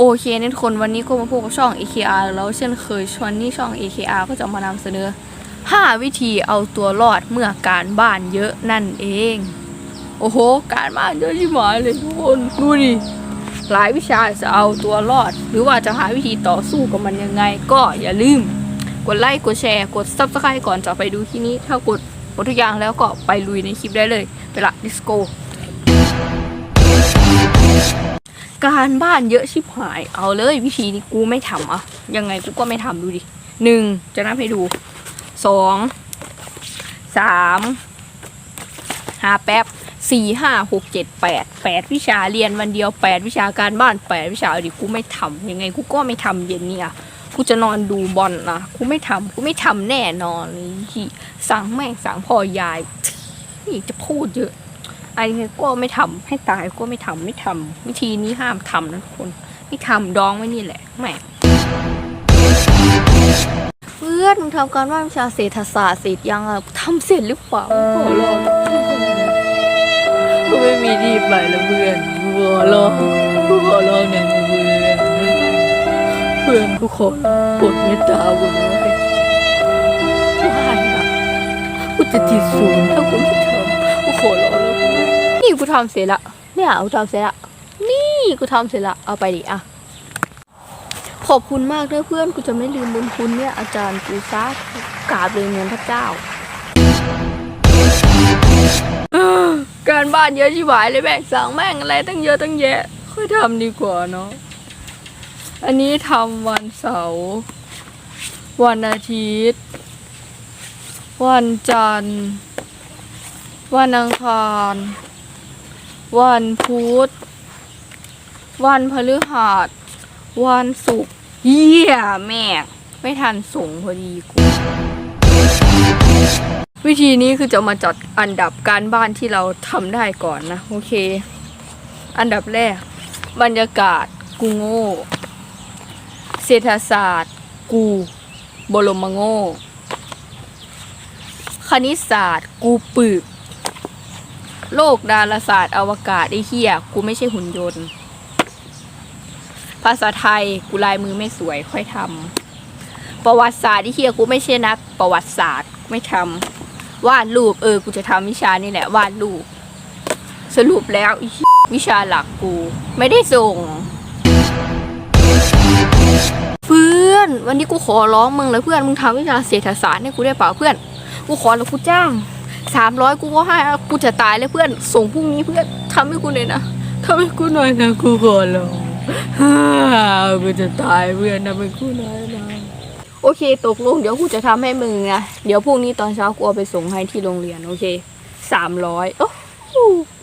โอเคนะทุกคนวันนี้ก็มาพบกับช่อง AKR แล้วเช่นเคยชวนนี่ช่อง AKR ก็จะมานำเสนอ 5 วิธีเอาตัวรอดเมื่อการบ้านเยอะนั่นเอง โอ้โห การบ้านเยอะชิบหายเลยทุกคนดูดิหลายวิชาจะเอาตัวรอด หรือว่าจะหาวิธีต่อสู้กับมันยังไง ก็อย่าลืม กดไลค์กดแชร์ กด subscribe ก่อนจะไปดูที่นี้ ถ้ากดหมดทุกอย่างแล้วก็ไปลุยในคลิปได้เลยไปละ let's go การบ้านเยอะชิบหาย เอาเลยวิธีนี้กูไม่ทำอะ ยังไงกูก็ไม่ทำดูดิหนึ่งจะนับให้ดูสองสามห้าแป๊บสี่ห้าหกเจ็ดแปดแปดวิชาเรียนวันเดียวแปดวิชาการบ้านแปดวิชาอาดิกูไม่ทำยังไงกูก็ไม่ทำเย็นเนี่ยกูจะนอนดูบอลนะกูไม่ทำกูไม่ทำแน่นอนเลยที่สั่งแม่งสั่งพ่อยายนี่จะพูดเยอะ ไอ้เนี่ยก็ไม่ทำให้ตายก็ไม่ทำไม่ทำวิธีนี้ห้ามทำนะทุกคนไม่ทำดองไว้นี่แหละแหม่เพื่อนมึงทำการบ้านวิชาเศรษฐศาสตร์เสร็จยังอะทำเสร็จหรือเปล่าขอรอก็ไม่มีดีไปแล้วเพื่อนขอรอขอรอหน่อยนะเพื่อนเพื่อนกูขอปวดเมตตากูหน่อยว่านะกูจะติดศูนย์ถ้ากูไม่ทำกูขอรอแล้วนี่ กูทำเสร็จละเนี่ยกูทำเสร็จละนี่กูทำเสร็จละเอาไปดิอะขอบคุณมากนะเพื่อนกูจะไม่ลืมบุญคุณเนี่ยอาจารย์กูซักกราบเลยเงินพระเจ้า การบ้านเยอะชิบหายเลยแม่งสั่งแม่งอะไรตั้งเยอะตั้งแยะ ค่อยทำดีกว่าเนาะอันนี้ทำวันเสาร์วันอาทิตย์ วันจันทร์ วันอังคาร วันพุธ วันพฤหัส วันศุกร์เยี่ยแม่ ไม่ทันส่งพอดีกู วิธีนี้คือจะมาจัดอันดับการบ้านที่เราทำได้ก่อนนะ โอเค อันดับแรก บรรยากาศกูโง่ เศรษฐศาสตร์ กูบรมโง่ คณิตศาสตร์ กูปึก โลกดาราศาสตร์อวกาศไอ้เหี้ยกูไม่ใช่หุ่นยนต์ ภาษาไทยกูลายมือไม่สวย ค่อยทำประวัติศาสตร์ไอ้เหี้ยกูไม่ใช่นัก ประวัติศาสตร์ไม่ทำวาดรูปเออกูจะทำวิชานี่แหละวาดรูปสรุปแล้ววิชาหลักกู ไม่ได้ส่งเพื่อนวันนี้กูขอร้องมึงเลยเพื่อนมึงทำวิชาเศรษฐศาสตร์ให้กูได้เปล่าเพื่อน กูขอแล้วกูจ้าง สามร้อยกูก็ให้กูจะตายเลยเพื่อน ส่งพรุ่งนี้เพื่อนทำให้กูเลยนะทำให้กูหน่อยนะกูขอร้องฮ่ากูจะตายเพื่อนทำให้กูหน่อยนะโอเค ตกลงเดี๋ยวกูจะทำให้มึงนะเดี๋ยวพรุ่งนี้ตอนเช้ากูเอาไปส่งให้ที่โรงเรียนโอเคสามร้อยโอ้โห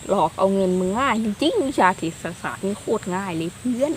หลอกเอาเงินมึงง่ายจริงๆวิชาเศรษฐศาสตร์นี่โคตรง่ายเลยเพื่อน